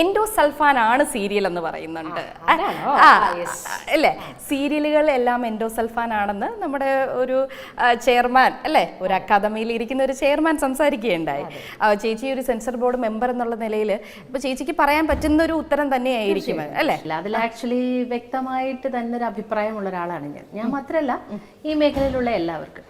Endosulfan ആണ് serial എന്ന് പറയുന്നുണ്ട് അല്ലേ സീരിയലുകൾ എല്ലാം എൻഡോ സൽഫാൻ ആണെന്ന് നമ്മുടെ ഒരു ചെയർമാൻ അല്ലേ? ഒരു അക്കാദമിയിൽ ഇരിക്കുന്ന ഒരു ചെയർമാൻ സംസാരിക്കുകയുണ്ടായി. ചേച്ചി ഒരു സെൻസർ ബോർഡ് മെമ്പർ എന്നുള്ള നിലയിൽ ഇപ്പൊ ചേച്ചിക്ക് പറയാൻ പറ്റുന്ന ഒരു ഉത്തരം തന്നെയായിരിക്കും അല്ല? അതിൽ ആക്ച്വലി വ്യക്തമായിട്ട് തന്നെ ഒരു അഭിപ്രായമുള്ള ഒരാളാണ് ഞാൻ. ഞാൻ മാത്രമല്ല ഈ മേഖലയിലുള്ള എല്ലാവർക്കും.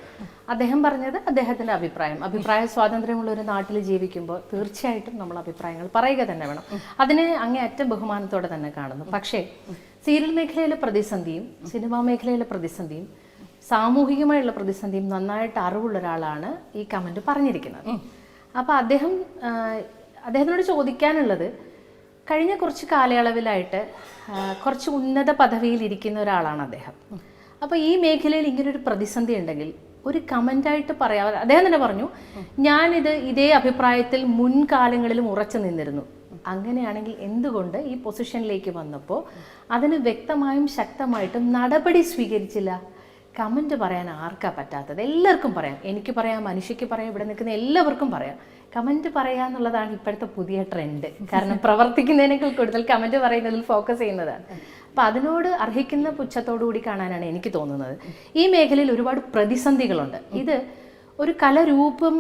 അദ്ദേഹം പറഞ്ഞത് അദ്ദേഹത്തിന്റെ അഭിപ്രായം. അഭിപ്രായ സ്വാതന്ത്ര്യമുള്ള ഒരു നാട്ടിൽ ജീവിക്കുമ്പോൾ തീർച്ചയായിട്ടും നമ്മൾ അഭിപ്രായങ്ങൾ പറയുക തന്നെ വേണം. അതിനെ അങ്ങേയറ്റം ബഹുമാനത്തോടെ തന്നെ കാണുന്നു. പക്ഷേ സീരിയൽ മേഖലയിലെ പ്രതിസന്ധിയും സിനിമാ മേഖലയിലെ പ്രതിസന്ധിയും സാമൂഹികമായുള്ള പ്രതിസന്ധിയും നന്നായിട്ട് അറിവുള്ള ഒരാളാണ് ഈ കമന്റ് പറഞ്ഞിരിക്കുന്നത്. അപ്പൊ അദ്ദേഹം അദ്ദേഹത്തിനോട് ചോദിക്കാനുള്ളത് കഴിഞ്ഞ കുറച്ച് കാലയളവിലായിട്ട് കുറച്ച് ഉന്നത പദവിയിൽ ഇരിക്കുന്ന ഒരാളാണ് അദ്ദേഹം. അപ്പോൾ ഈ മേഖലയിൽ ഇങ്ങനൊരു പ്രതിസന്ധി ഉണ്ടെങ്കിൽ ഒരു കമന്റായിട്ട് പറയാ അദ്ദേഹം തന്നെ പറഞ്ഞു ഞാനിത് ഇതേ അഭിപ്രായത്തിൽ മുൻകാലങ്ങളിലും ഉറച്ചു നിന്നിരുന്നു. അങ്ങനെയാണെങ്കിൽ എന്തുകൊണ്ട് ഈ പൊസിഷനിലേക്ക് വന്നപ്പോൾ അതിന് വ്യക്തമായും ശക്തമായിട്ടും നടപടി സ്വീകരിച്ചില്ല? കമന്റ് പറയാൻ ആർക്കാ പറ്റാത്തത്? എല്ലാവർക്കും പറയാം. എനിക്ക് പറയാം മനുഷ്യക്ക് പറയാം ഇവിടെ നിൽക്കുന്ന എല്ലാവർക്കും പറയാം. കമന്റ് പറയുക എന്നുള്ളതാണ് ഇപ്പോഴത്തെ പുതിയ ട്രെൻഡ് കാരണം പ്രവർത്തിക്കുന്നതിനേക്കാൾ കൂടുതൽ കമന്റ് പറയുന്നതിൽ ഫോക്കസ് ചെയ്യുന്നതാണ്. അപ്പം അതിനോട് അർഹിക്കുന്ന പുച്ഛത്തോടുകൂടി കാണാനാണ് എനിക്ക് തോന്നുന്നത്. ഈ മേഖലയിൽ ഒരുപാട് പ്രതിസന്ധികളുണ്ട്. ഇത് ഒരു കലരൂപം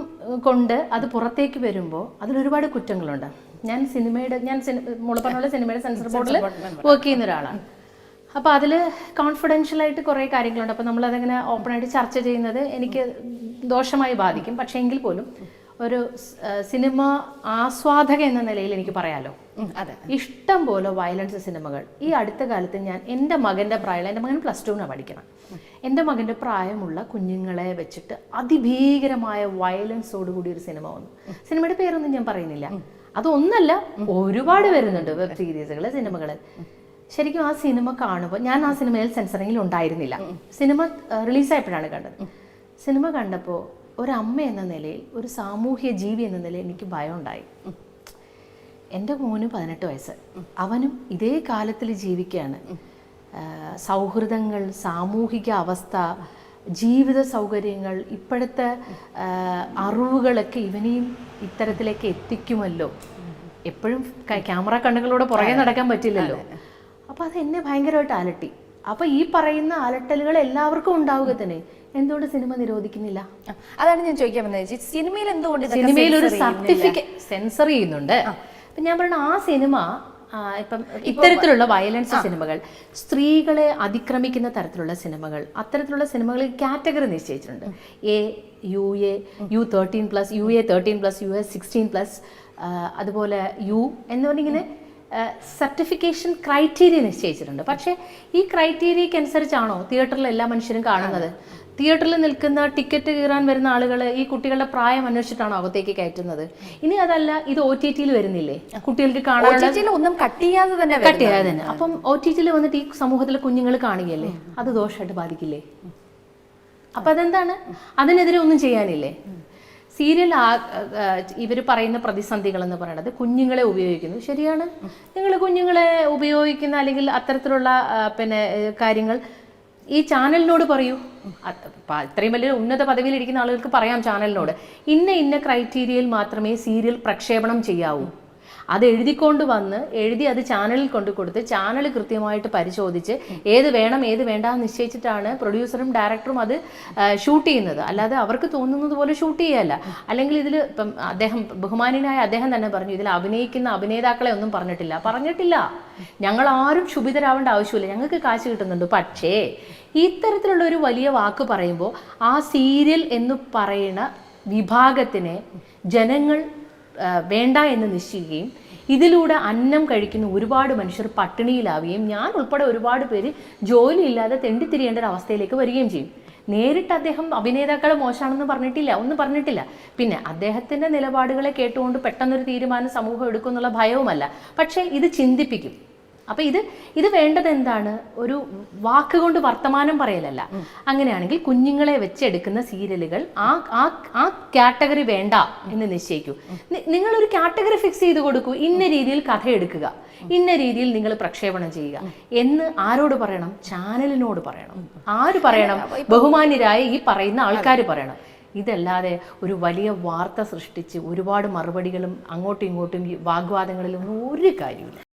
കൊണ്ട് അത് പുറത്തേക്ക് വരുമ്പോൾ അതിലൊരുപാട് കുറ്റങ്ങളുണ്ട്. ഞാൻ സിനിമയുടെ ഞാൻ മുള പറഞ്ഞ സിനിമയുടെ സെൻസർ ബോർഡിൽ വർക്ക് ചെയ്യുന്ന ഒരാളാണ്. അപ്പോൾ അതിൽ കോൺഫിഡൻഷ്യൽ ആയിട്ട് കുറേ കാര്യങ്ങളുണ്ട്. അപ്പോൾ നമ്മളതങ്ങനെ ഓപ്പണായിട്ട് ചർച്ച ചെയ്യുന്നത് എനിക്ക് ദോഷമായി ബാധിക്കും. പക്ഷേ എങ്കിൽ പോലും ഒരു സിനിമ ആസ്വാദക എന്ന നിലയിൽ എനിക്ക് പറയാലോ. അതെ ഇഷ്ടം പോലെ വയലൻസ് സിനിമകൾ. ഈ അടുത്ത കാലത്ത് ഞാൻ എന്റെ മകന്റെ പ്രായമുള്ള എന്റെ മകൻ പ്ലസ് ടുവിനാണ് പഠിക്കണം. എന്റെ മകന്റെ പ്രായമുള്ള കുഞ്ഞുങ്ങളെ വെച്ചിട്ട് അതിഭീകരമായ വയലൻസോട് വയലൻസോടുകൂടി ഒരു സിനിമ വന്നു. സിനിമയുടെ പേരൊന്നും ഞാൻ പറയുന്നില്ല. അതൊന്നല്ല ഒരുപാട് വരുന്നുണ്ട് വെബ് സീരീസുകൾ സിനിമകൾ ശരിക്കും ആ സിനിമ കാണുമ്പോൾ ഞാൻ ആ സിനിമയിൽ സെൻസറിങ്ങിൽ ഉണ്ടായിരുന്നില്ല. സിനിമ റിലീസായപ്പോഴാണ് കണ്ടത്. സിനിമ കണ്ടപ്പോൾ ഒരമ്മ എന്ന നിലയിൽ ഒരു സാമൂഹ്യ ജീവി എന്ന നിലയിൽ എനിക്ക് ഭയം ഉണ്ടായി എന്റെ മോന് പതിനെട്ട് വയസ്സ്. അവനും ഇതേ കാലത്തിൽ ജീവിക്കുകയാണ്. സൗഹൃദങ്ങൾ സാമൂഹിക അവസ്ഥ ജീവിത സൗകര്യങ്ങൾ ഇപ്പോഴത്തെ അറിവുകളൊക്കെ ഇവനെയും ഇത്തരത്തിലേക്ക് എത്തിക്കുമല്ലോ. എപ്പോഴും ക്യാമറ കണ്ണുകളോടെ പുറകെ നടക്കാൻ പറ്റില്ലല്ലോ. അപ്പോൾ അത് എന്നെ ഭയങ്കരമായിട്ട് അലട്ടി. അപ്പോൾ ഈ പറയുന്ന അലട്ടലുകൾ എല്ലാവർക്കും ഉണ്ടാവുക തന്നെ. എന്തുകൊണ്ട് സിനിമ നിരോധിക്കുന്നില്ല? അതാണ് ഞാൻ ചോദിക്കാൻ വന്നത്. ചേച്ചി സിനിമയിൽ എന്തുകൊണ്ട് സിനിമയിൽ ഒരു സർട്ടിഫിക്കറ്റ് സെൻസർ ചെയ്യുന്നുണ്ട്. അപ്പൊ ഞാൻ പറഞ്ഞ ആ സിനിമ ഇപ്പം ഇത്തരത്തിലുള്ള വയലൻസ് സിനിമകൾ സ്ത്രീകളെ അതിക്രമിക്കുന്ന തരത്തിലുള്ള സിനിമകൾ അത്തരത്തിലുള്ള സിനിമകളിൽ കാറ്റഗറി നിശ്ചയിച്ചിട്ടുണ്ട്. A U A U thirteen plus U A thirteen plus U A sixteen plus അതുപോലെ യു എന്ന് പറഞ്ഞിങ്ങനെ സർട്ടിഫിക്കേഷൻ ക്രൈറ്റീരിയ നിശ്ചയിച്ചിട്ടുണ്ട്. പക്ഷേ ഈ ക്രൈറ്റീരിയക്ക് അനുസരിച്ചാണോ തിയേറ്ററിൽ എല്ലാ മനുഷ്യരും കാണുന്നത്? തിയേറ്ററിൽ നിൽക്കുന്ന ടിക്കറ്റ് കീറാൻ വരുന്ന ആളുകൾ ഈ കുട്ടികളുടെ പ്രായം അന്വേഷിച്ചിട്ടാണോ അകത്തേക്ക് കയറ്റുന്നത്? ഇനി അതല്ല ഇത് ഒ ടി ടിയിൽ വരുന്നില്ലേ? കുട്ടികൾക്ക് കാണാൻ ഒന്നും കട്ട് ചെയ്യാതെ തന്നെ കട്ട് ചെയ്യാതെ തന്നെ. അപ്പം ഒ ടി ടിയിൽ വന്നിട്ട് ഈ സമൂഹത്തിലെ കുഞ്ഞുങ്ങൾ കാണുകയല്ലേ അത് ദോഷമായിട്ട് ബാധിക്കില്ലേ? അപ്പൊ അതെന്താണ്? അതിനെതിരെ ഒന്നും ചെയ്യാനില്ലേ? സീരിയൽ ഇവർ പറയുന്ന പ്രതിസന്ധികൾ എന്ന് പറയുന്നത് കുഞ്ഞുങ്ങളെ ഉപയോഗിക്കുന്നു. ശരിയാണ്. നിങ്ങൾ കുഞ്ഞുങ്ങളെ ഉപയോഗിക്കുന്ന അല്ലെങ്കിൽ അത്തരത്തിലുള്ള പിന്നെ കാര്യങ്ങൾ ഈ ചാനലിനോട് പറയൂ. അത്രയും വലിയ ഉന്നത പദവിയിൽ ഇരിക്കുന്ന ആളുകൾക്ക് പറയാം ചാനലിനോട്. ഇന്ന ഇന്ന ക്രൈറ്റീരിയയിൽ മാത്രമേ സീരിയൽ പ്രക്ഷേപണം ചെയ്യാവൂ. അത് എഴുതിക്കൊണ്ട് വന്ന് എഴുതി അത് ചാനലിൽ കൊണ്ട് കൊടുത്ത് ചാനൽ കൃത്യമായിട്ട് പരിശോധിച്ച് ഏത് വേണം ഏത് വേണ്ട എന്ന് നിശ്ചയിച്ചിട്ടാണ് പ്രൊഡ്യൂസറും ഡയറക്ടറും അത് ഷൂട്ട് ചെയ്യുന്നത്. അല്ലാതെ അവർക്ക് തോന്നുന്നത് പോലെ ഷൂട്ട് ചെയ്യല്ല. അല്ലെങ്കിൽ ഇതിൽ ഇപ്പം അദ്ദേഹം ബഹുമാനായ അദ്ദേഹം തന്നെ പറഞ്ഞു ഇതിൽ അഭിനയിക്കുന്ന അഭിനേതാക്കളെ ഒന്നും പറഞ്ഞിട്ടില്ല. പറഞ്ഞിട്ടില്ല. ഞങ്ങൾ ആരും ക്ഷുഭിതരാവേണ്ട ആവശ്യമില്ല. ഞങ്ങൾക്ക് കാശ് കിട്ടുന്നുണ്ട്. പക്ഷേ ഇത്തരത്തിലുള്ള ഒരു വലിയ വാക്ക് പറയുമ്പോൾ ആ സീരിയൽ എന്ന് പറയുന്ന വിഭാഗത്തിനെ ജനങ്ങൾ വേണ്ട എന്ന് നിശ്ചയിക്കുകയും ഇതിലൂടെ അന്നം കഴിക്കുന്ന ഒരുപാട് മനുഷ്യർ പട്ടിണിയിലാവുകയും ഞാൻ ഉൾപ്പെടെ ഒരുപാട് പേര് ജോലിയില്ലാതെ തെണ്ടിത്തിരിയേണ്ട ഒരു അവസ്ഥയിലേക്ക് വരികയും ചെയ്യും. നേരിട്ട് അദ്ദേഹം അഭിനേതാക്കൾ മോശമാണെന്ന് പറഞ്ഞിട്ടില്ല ഒന്നും പറഞ്ഞിട്ടില്ല. പിന്നെ അദ്ദേഹത്തിന്റെ നിലപാടുകളെ കേട്ടുകൊണ്ട് പെട്ടെന്നൊരു തീരുമാനം സമൂഹം എടുക്കുമെന്നുള്ള ഭയവുമല്ല. പക്ഷേ ഇത് ചിന്തിപ്പിക്കും. അപ്പൊ ഇത് ഇത് വേണ്ടത് എന്താണ്? ഒരു വാക്കുകൊണ്ട് വർത്തമാനം പറയലല്ല. അങ്ങനെയാണെങ്കിൽ കുഞ്ഞുങ്ങളെ വെച്ചെടുക്കുന്ന സീരിയലുകൾ ആ ആ ആ കാറ്റഗറി വേണ്ട എന്ന് നിശ്ചയിക്കൂ. നിങ്ങൾ ഒരു കാറ്റഗറി ഫിക്സ് ചെയ്ത് കൊടുക്കൂ. ഇന്ന രീതിയിൽ കഥ എടുക്കുക. ഇന്ന രീതിയിൽ നിങ്ങൾ പ്രക്ഷേപണം ചെയ്യുക. എന്ന് ആരോട് പറയണം? ചാനലിനോട് പറയണം. ആര് പറയണം? ബഹുമാന്യരായ ഈ പറയുന്ന ആൾക്കാർ പറയണം. ഇതല്ലാതെ ഒരു വലിയ വാർത്ത സൃഷ്ടിച്ച് ഒരുപാട് മറുപടികളും അങ്ങോട്ടും ഇങ്ങോട്ടും വാഗ്വാദങ്ങളിലും ഒരു കാര്യമില്ല